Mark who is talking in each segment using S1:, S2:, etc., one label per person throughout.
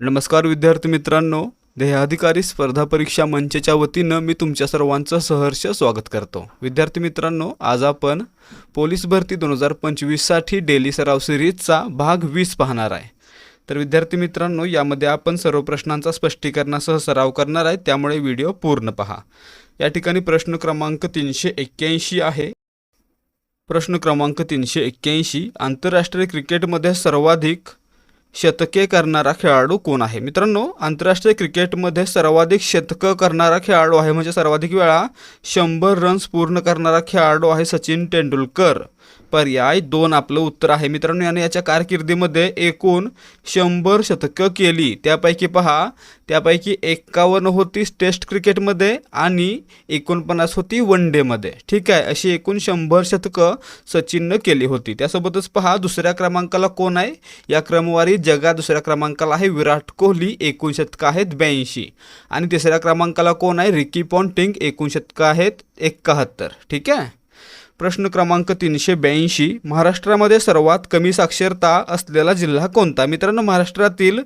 S1: नमस्कार विद्यार्थी मित्रांनो देहाधिकारी स्पर्धा परीक्षा मंचच्या वतीनं मी तुमच्या सर्वांचं सहर्ष स्वागत करतो. विद्यार्थी मित्रांनो आज आपण पोलीस भरती दोन हजार पंचवीससाठी डेली सराव सिरीजचा भाग वीस पाहणार आहे. तर विद्यार्थी मित्रांनो यामध्ये आपण सर्व प्रश्नांचा स्पष्टीकरणासह सराव करणार आहे त्यामुळे व्हिडिओ पूर्ण पहा. या ठिकाणी प्रश्न क्रमांक तीनशे एक्क्याऐंशी आहे. प्रश्न क्रमांक तीनशे एक्क्याऐंशी आंतरराष्ट्रीय क्रिकेटमध्ये सर्वाधिक शतके करणारा खेळाडू कोण आहे? मित्रांनो आंतरराष्ट्रीय क्रिकेटमध्ये सर्वाधिक शतकं करणारा खेळाडू आहे. म्हणजे सर्वाधिक वेळा शंभर रन्स पूर्ण करणारा खेळाडू आहे सचिन तेंडुलकर. पर्याय दोन आपलं उत्तर आहे मित्रांनो. याने याच्या कारकिर्दीमध्ये एकूण शंभर शतकं केली. त्यापैकी पहा त्यापैकी एक्कावन्न होती टेस्ट क्रिकेटमध्ये आणि एकोणपन्नास होती वन डेमध्ये ठीक आहे अशी एकूण शंभर शतकं सचिननं केली होती. त्यासोबतच पहा दुसऱ्या क्रमांकाला कोण आहे? या क्रमवारीत जगात दुसऱ्या क्रमांकाला आहे विराट कोहली एकूण शतकं आहेत ब्याऐंशी. आणि तिसऱ्या क्रमांकाला कोण आहे? रिकी पॉन्टिंग एकूण शतकं आहेत एकाहत्तर. ठीक आहे? प्रश्न क्रमांक तीनशे ब्याऐंशी. महाराष्ट्रामध्ये सर्वात कमी साक्षरता असलेला जिल्हा कोणता? मित्रांनो महाराष्ट्रातील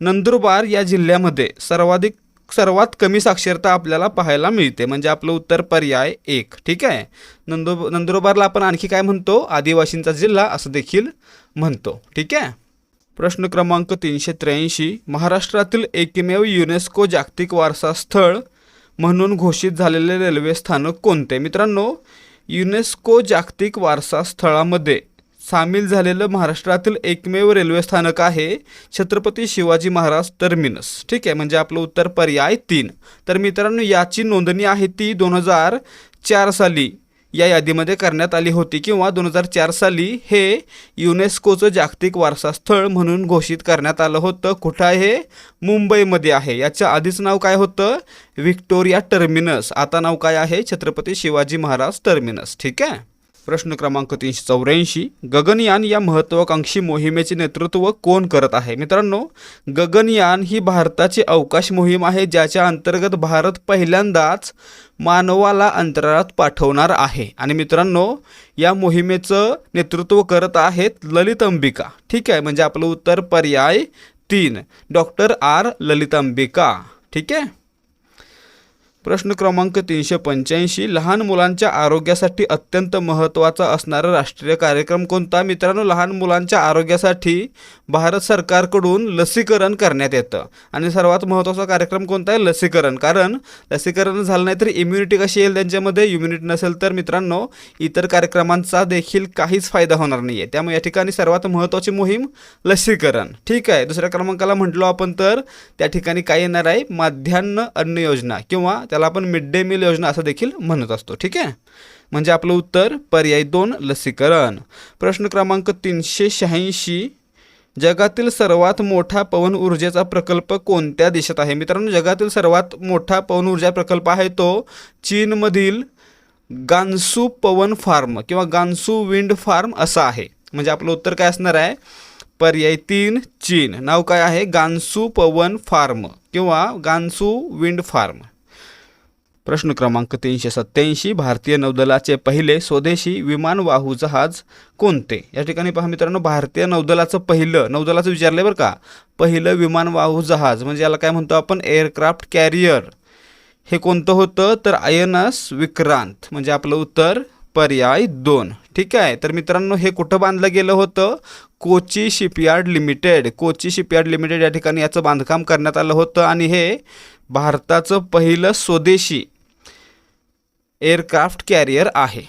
S1: नंदुरबार या जिल्ह्यामध्ये सर्वाधिक सर्वात कमी साक्षरता आपल्याला पाहायला मिळते. म्हणजे आपलं उत्तर पर्याय एक. ठीक आहे? नंदु नंदुरबारला आपण आणखी काय म्हणतो? आदिवासींचा जिल्हा असं देखील म्हणतो. ठीक आहे? प्रश्न क्रमांक तीनशे त्र्याऐंशी. महाराष्ट्रातील एकमेव युनेस्को जागतिक वारसा स्थळ म्हणून घोषित झालेले रेल्वे स्थानक कोणते? मित्रांनो युनेस्को जागतिक वारसा स्थळामध्ये सामील झालेलं महाराष्ट्रातील एकमेव रेल्वे स्थानक आहे छत्रपती शिवाजी महाराज टर्मिनस. ठीक आहे म्हणजे आपलं उत्तर पर्याय तीन. तर मित्रांनो याची नोंदणी आहे ती दोन हजार चार साली. या यादीमध्ये करण्यात आली होती किंवा दोन हजार चार साली हे युनेस्कोचं जागतिक वारसा स्थळ म्हणून घोषित करण्यात आलं होतं. कुठं आहे? मुंबईमध्ये आहे. याच्या आधीच नाव काय होतं? Victoria terminus. आता नाव काय आहे? छत्रपती शिवाजी महाराज टर्मिनस. ठीक आहे? प्रश्न क्रमांक तीनशे चौऱ्याऐंशी. गगनयान या महत्त्वाकांक्षी मोहिमेचे नेतृत्व कोण करत आहे? मित्रांनो गगनयान ही भारताची अवकाश मोहीम आहे ज्याच्या अंतर्गत भारत पहिल्यांदाच मानवाला अंतराळात पाठवणार आहे. आणि मित्रांनो या मोहिमेचं नेतृत्व करत आहेत ललित अंबिका. ठीक आहे म्हणजे आपलं उत्तर पर्याय तीन. Doctor R Lalit Ambika. ठीक आहे? प्रश्न क्रमांक तीनशे पंच्याऐंशी लहान मुलांच्या आरोग्यासाठी अत्यंत महत्त्वाचा असणारा राष्ट्रीय कार्यक्रम कोणता? मित्रांनो लहान मुलांच्या आरोग्यासाठी भारत सरकारकडून लसीकरण करण्यात येतं. आणि सर्वात महत्त्वाचा कार्यक्रम कोणता आहे? लसीकरण. कारण लसीकरण झालं नाही तर इम्युनिटी कशी येईल त्यांच्यामध्ये? इम्युनिटी नसेल तर मित्रांनो इतर कार्यक्रमांचा देखील काहीच फायदा होणार नाही आहे त्यामुळे या ठिकाणी सर्वात महत्त्वाची मोहीम लसीकरण. ठीक आहे दुसऱ्या क्रमांकाला म्हटलो आपण तर त्या ठिकाणी काय येणार आहे? माध्यान्ह अन्न योजना किंवा त्याला आपण मिड डे मील योजना असं देखील म्हणत असतो. ठीक आहे? म्हणजे आपलं उत्तर पर्याय दोन लसीकरण. प्रश्न क्रमांक तीनशे शहाऐंशी. जगातील सर्वात मोठा पवन ऊर्जेचा प्रकल्प कोणत्या देशात आहे? मित्रांनो जगातील सर्वात मोठा पवन ऊर्जा प्रकल्प आहे तो चीनमधील गान्सू पवन फार्म किंवा गान्सू विंड फार्म असा आहे. म्हणजे आपलं उत्तर काय असणार आहे? पर्याय तीन चीन. नाव काय आहे? गान्सू पवन फार्म किंवा गान्सू विंड फार्म. प्रश्न क्रमांक तीनशे सत्त्याऐंशी भारतीय नौदलाचे पहिले स्वदेशी विमानवाहू जहाज कोणते? या ठिकाणी पहा मित्रांनो भारतीय नौदलाचं पहिलं नौदलाचं विचारलं बरं का? पहिलं विमानवाहू जहाज म्हणजे याला काय म्हणतो आपण? एअरक्राफ्ट कॅरियर हे कोणतं होतं? तर आय एन एस विक्रांत म्हणजे आपलं उत्तर पर्याय दोन. ठीक आहे? तर मित्रांनो हे कुठं बांधलं गेलं होतं? Kochi shipyard limited. Kochi shipyard limited या ठिकाणी याचं बांधकाम करण्यात आलं होतं आणि हे भारताचं पहिलं स्वदेशी एअरक्राफ्ट कॅरियर आहे.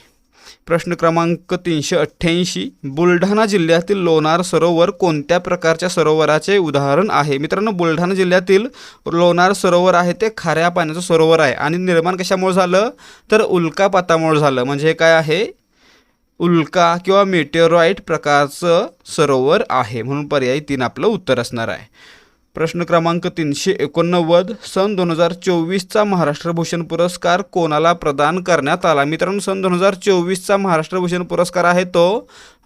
S1: प्रश्न क्रमांक तीनशे अठ्ठ्याऐंशी बुलढाणा जिल्ह्यातील लोणार सरोवर कोणत्या प्रकारच्या सरोवराचे उदाहरण आहे? मित्रांनो बुलढाणा जिल्ह्यातील लोणार सरोवर आहे ते खाऱ्या पाण्याचं सरोवर आहे आणि निर्माण कशामुळे झालं? तर उल्कापातामुळे झालं. म्हणजे काय आहे? उल्का किंवा मेटेरॉईट प्रकारचं सरोवर आहे. म्हणून पर्यायी तीन आपलं उत्तर असणार आहे. प्रश्न क्रमांक तीनशे एकोणनव्वद सन दोन हजार चोवीसचा महाराष्ट्र भूषण पुरस्कार कोणाला प्रदान करण्यात आला? मित्रांनो सन दोन हजार चोवीसचा महाराष्ट्र भूषण पुरस्कार आहे तो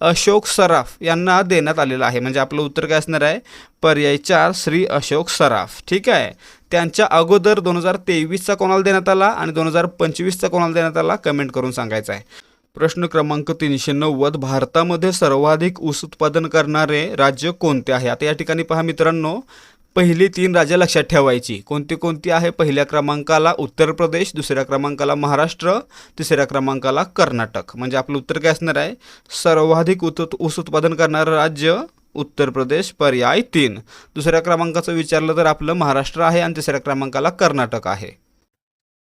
S1: अशोक सराफ यांना देण्यात आलेला आहे. म्हणजे आपलं उत्तर काय असणार आहे? पर्याय चार श्री अशोक सराफ. ठीक आहे? त्यांच्या अगोदर दोन हजार तेवीसचा कोणाला देण्यात आला आणि दोन हजार पंचवीसचा कोणाला देण्यात आला? कमेंट करून सांगायचं आहे. प्रश्न क्रमांक तीनशे नव्वद भारतामध्ये सर्वाधिक ऊस उत्पादन करणारे राज्य कोणते आहे? आता या ठिकाणी पहा मित्रांनो पहिली तीन राज्य लक्षात ठेवायची. कोणती कोणती आहे? पहिल्या क्रमांकाला उत्तर प्रदेश दुसऱ्या क्रमांकाला महाराष्ट्र तिसऱ्या क्रमांकाला कर्नाटक. म्हणजे आपलं उत्तर काय असणार आहे? सर्वाधिक उत ऊस उत्पादन करणारं राज्य उत्तर प्रदेश पर्याय तीन. दुसऱ्या क्रमांकाचं विचारलं तर आपलं महाराष्ट्र आहे आणि तिसऱ्या क्रमांकाला कर्नाटक आहे.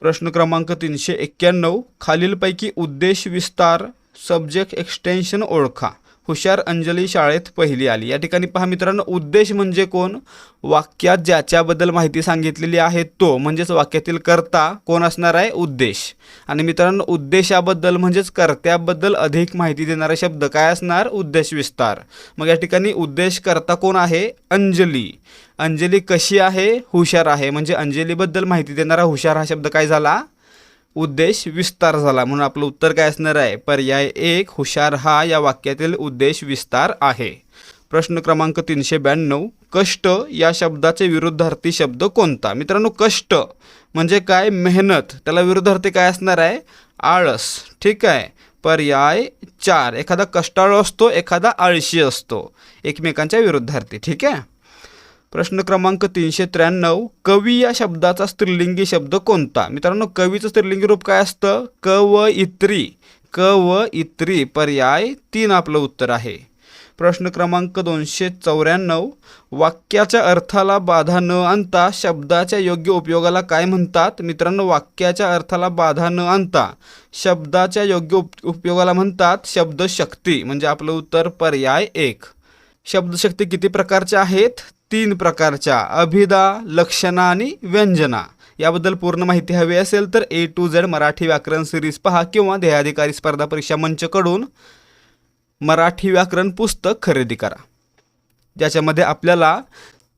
S1: प्रश्न क्रमांक तीनशे एक्क्याण्णव खालीलपैकी उद्देश विस्तार सब्जेक्ट एक्सटेन्शन ओळखा. हुशार अंजली शाळेत पहिली आली. या ठिकाणी पहा मित्रांनो उद्देश म्हणजे कोण? वाक्यात ज्याच्याबद्दल माहिती सांगितलेली आहे तो म्हणजेच वाक्यातील कर्ता कोण असणार आहे? उद्देश. आणि मित्रांनो उद्देशाबद्दल म्हणजेच कर्त्याबद्दल अधिक माहिती देणारा शब्द काय असणार? उद्देश विस्तार. मग या ठिकाणी उद्देश कर्ता कोण आहे? अंजली. अंजली कशी आहे? हुशार आहे. म्हणजे अंजलीबद्दल माहिती देणारा हुशार हा शब्द काय झाला? उद्देश विस्तार झाला. म्हणून आपलं उत्तर काय असणार आहे? पर्याय एक हुशार हा या वाक्यातील उद्देश विस्तार आहे. प्रश्न क्रमांक तीनशे ब्याण्णव कष्ट या शब्दाचे विरुद्धार्थी शब्द कोणता? मित्रांनो कष्ट म्हणजे काय? मेहनत. त्याला विरुद्धार्थी काय असणार आहे? आळस. ठीक आहे? पर्याय चार एखादा कष्टाळू असतो एखादा आळशी असतो. एकमेकांच्या विरुद्धार्थी. ठीक आहे? प्रश्न क्रमांक तीनशे त्र्याण्णव कवी या शब्दाचा स्त्रीलिंगी शब्द कोणता? मित्रांनो कवीचं स्त्रीलिंगी रूप काय असतं? क व इत्री. क व इत्री. पर्याय तीन आपलं उत्तर आहे. प्रश्न क्रमांक दोनशे चौऱ्याण्णव वाक्याच्या अर्थाला बाधा न आणता शब्दाच्या योग्य उपयोगाला काय म्हणतात? मित्रांनो वाक्याच्या अर्थाला बाधा न आणता शब्दाच्या योग्य उप उपयोगाला म्हणतात शब्दशक्ती म्हणजे आपलं उत्तर पर्याय एक. शब्दशक्ती किती प्रकारच्या आहेत? तीन प्रकारच्या अभिदा लक्षणा आणि व्यंजना. याबद्दल पूर्ण माहिती हवी असेल तर ए टू झेड मराठी व्याकरण सिरीज पहा किंवा देहाधिकारी स्पर्धा परीक्षा मंचकडून मराठी व्याकरण पुस्तक खरेदी करा. ज्याच्यामध्ये आपल्याला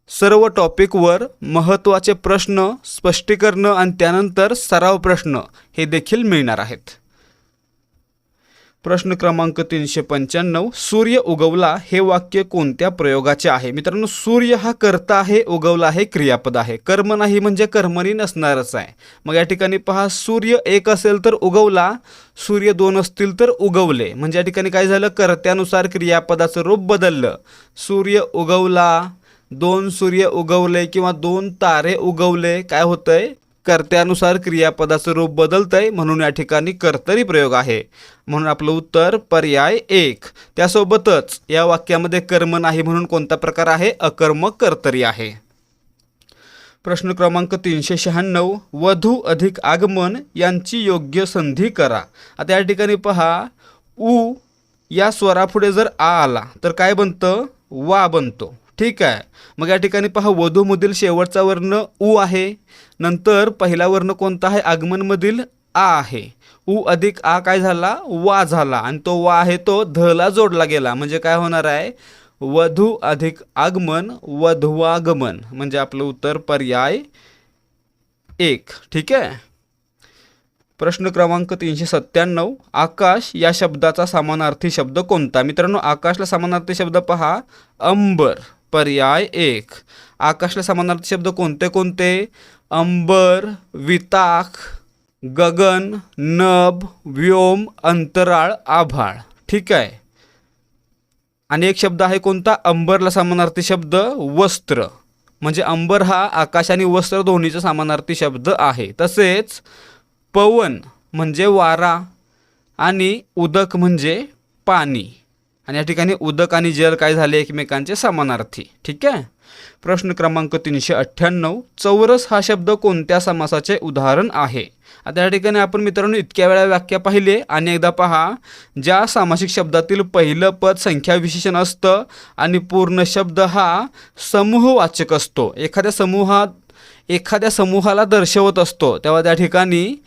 S1: सर्व टॉपिकवर महत्त्वाचे प्रश्न स्पष्टीकरणं आणि त्यानंतर सराव प्रश्न हे देखील मिळणार आहेत. प्रश्न क्रमांक तीनशे पंच्याण्णव सूर्य उगवला हे वाक्य कोणत्या प्रयोगाचे आहे? मित्रांनो सूर्य हा कर्ता आहे उगवला हे क्रियापद आहे. कर्म नाही म्हणजे कर्मणी नसणारच आहे. मग या ठिकाणी पहा सूर्य एक असेल तर उगवला सूर्य दोन असतील तर उगवले. म्हणजे या ठिकाणी काय झालं? कर्त्यानुसार क्रियापदाचं रूप बदललं. सूर्य उगवला दोन सूर्य उगवले किंवा दोन तारे उगवले काय होतंय? कर्त्यानुसार क्रियापदाचं रूप बदलतंय म्हणून या ठिकाणी कर्तरी प्रयोग आहे. म्हणून आपलं उत्तर पर्याय एक. त्यासोबतच या वाक्यामध्ये कर्म नाही म्हणून कोणता प्रकार आहे? अकर्म कर्तरी आहे. प्रश्न क्रमांक तीनशे शहाण्णव. वधू अधिक आगमन यांची योग्य संधी करा. आता या ठिकाणी पहा. उ या स्वरापुढे जर आ आला तर काय बनतं? वा बनतो. ठीक आहे. मग या ठिकाणी पहा वधूमधील शेवटचा वर्ण उ आहे. नंतर पहिला वर्ण कोणता आहे? आगमनमधील आ आहे. उ अधिक आ काय झाला? वा झाला. आणि तो वा आहे तो धला जोडला गेला. म्हणजे काय होणार आहे? वधू अधिक आगमन वधवागमन म्हणजे आपलं उत्तर पर्याय एक. ठीक आहे? प्रश्न क्रमांक तीनशे सत्त्याण्णव. आकाश या शब्दाचा समानार्थी शब्द कोणता? मित्रांनो आकाशला समानार्थी शब्द पहा. अंबर. पर्याय एक. आकाशला समानार्थी शब्द कोणते कोणते? अंबर विताख गगन नभ व्योम अंतराळ आभाळ. ठीक आहे. आणि एक शब्द आहे कोणता? अंबरला समानार्थी शब्द वस्त्र. म्हणजे अंबर हा आकाश आणि वस्त्र दोन्हीचा समानार्थी शब्द आहे. तसेच पवन म्हणजे वारा आणि उदक म्हणजे पाणी. आणि या ठिकाणी उदक आणि जल काय झाले एकमेकांचे समानार्थी. ठीक आहे? प्रश्न क्रमांक तीनशे अठ्ठ्याण्णव. चौरस हा शब्द कोणत्या समासाचे उदाहरण आहे? आता या ठिकाणी आपण मित्रांनो इतक्या वेळा व्याख्या पाहिले आणि एकदा पहा ज्या सामासिक शब्दातील पहिलं पद संख्या विशेषण असतं आणि पूर्ण शब्द हा समूहवाचक असतो. एखाद्या समूहात एखाद्या समूहाला दर्शवत असतो. तेव्हा त्या ठिकाणी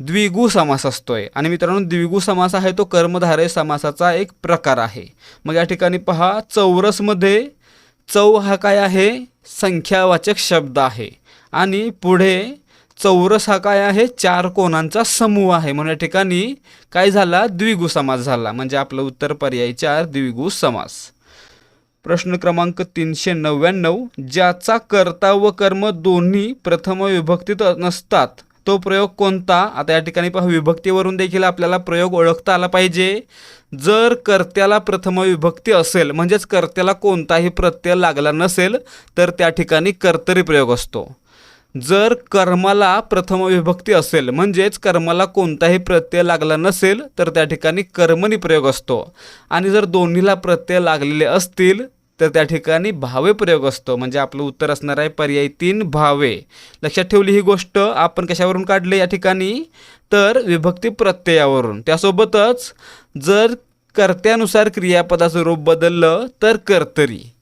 S1: द्विगु समास असतोय. आणि मित्रांनो द्विगु समास आहे तो कर्मधारय समासाचा एक प्रकार आहे. मग या ठिकाणी पहा चौरसमध्ये चौ हा काय आहे? संख्यावाचक शब्द आहे. आणि पुढे चौरस हा काय आहे? चार कोणांचा समूह आहे. म्हणून या ठिकाणी काय झाला? द्विगु समास झाला. म्हणजे आपलं उत्तर पर्याय चार द्विगु समास. प्रश्न क्रमांक तीनशे नव्याण्णव. ज्याचा कर्ता व कर्म दोन्ही प्रथम विभक्तीत नसतात तो प्रयोग कोणता? आता या ठिकाणी पहा विभक्तीवरून देखील आपल्याला प्रयोग ओळखता आला पाहिजे. जर कर्त्याला प्रथम विभक्ती असेल म्हणजेच कर्त्याला कोणताही प्रत्यय लागला नसेल तर त्या ठिकाणी कर्तरी प्रयोग असतो. जर कर्माला प्रथम विभक्ती असेल म्हणजेच कर्माला कोणताही प्रत्यय लागला नसेल तर त्या ठिकाणी कर्मणी प्रयोग असतो. आणि जर दोन्हीला प्रत्यय लागलेले असतील तर त्या ठिकाणी भावे प्रयोग असतो. म्हणजे आपलं उत्तर असणार आहे पर्याय तीन भावे. लक्षात ठेवली ही गोष्ट. आपण कशावरून काढले या ठिकाणी? तर विभक्ती प्रत्ययावरून. त्यासोबतच जर कर्त्यानुसार क्रियापदाचं रूप बदललं तर कर्तरी.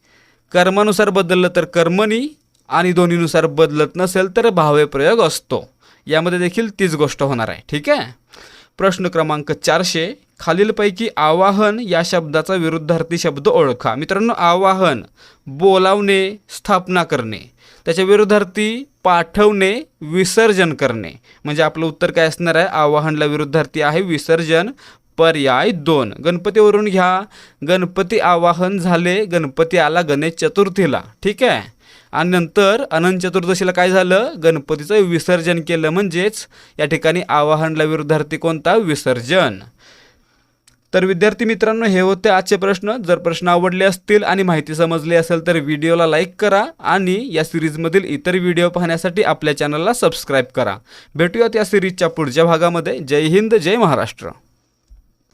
S1: कर्मानुसार बदललं तर कर्मणी. आणि दोन्हीनुसार बदलत नसेल तर भावे प्रयोग असतो. यामध्ये देखील तीच गोष्ट होणार आहे. ठीक आहे? प्रश्न क्रमांक चारशे. खालीलपैकी आवाहन या शब्दाचा विरुद्धार्थी शब्द ओळखा. मित्रांनो आवाहन बोलावणे स्थापना करणे. त्याच्या विरुद्धार्थी पाठवणे विसर्जन करणे. म्हणजे आपलं उत्तर काय असणार आहे? आवाहनला विरुद्धार्थी आहे विसर्जन पर्याय दोन. गणपतीवरून घ्या. गणपती आवाहन झाले गणपती आला गणेश चतुर्थीला. ठीक आहे? आणि नंतर अनंत चतुर्दशीला काय झालं? गणपतीचं विसर्जन केलं म्हणजेच या ठिकाणी आवाहनला विरुद्धार्थी कोणता? विसर्जन. तर विद्यार्थी मित्रांनो हे होते आजचे प्रश्न. जर प्रश्न आवडले असतील आणि माहिती समजली असेल तर व्हिडिओला लाईक करा आणि या सिरीजमधील इतर व्हिडिओ पाहण्यासाठी आपल्या चॅनलला सबस्क्राईब करा. भेटूयात या सिरीजच्या पुढच्या भागामध्ये. जय हिंद जय महाराष्ट्र.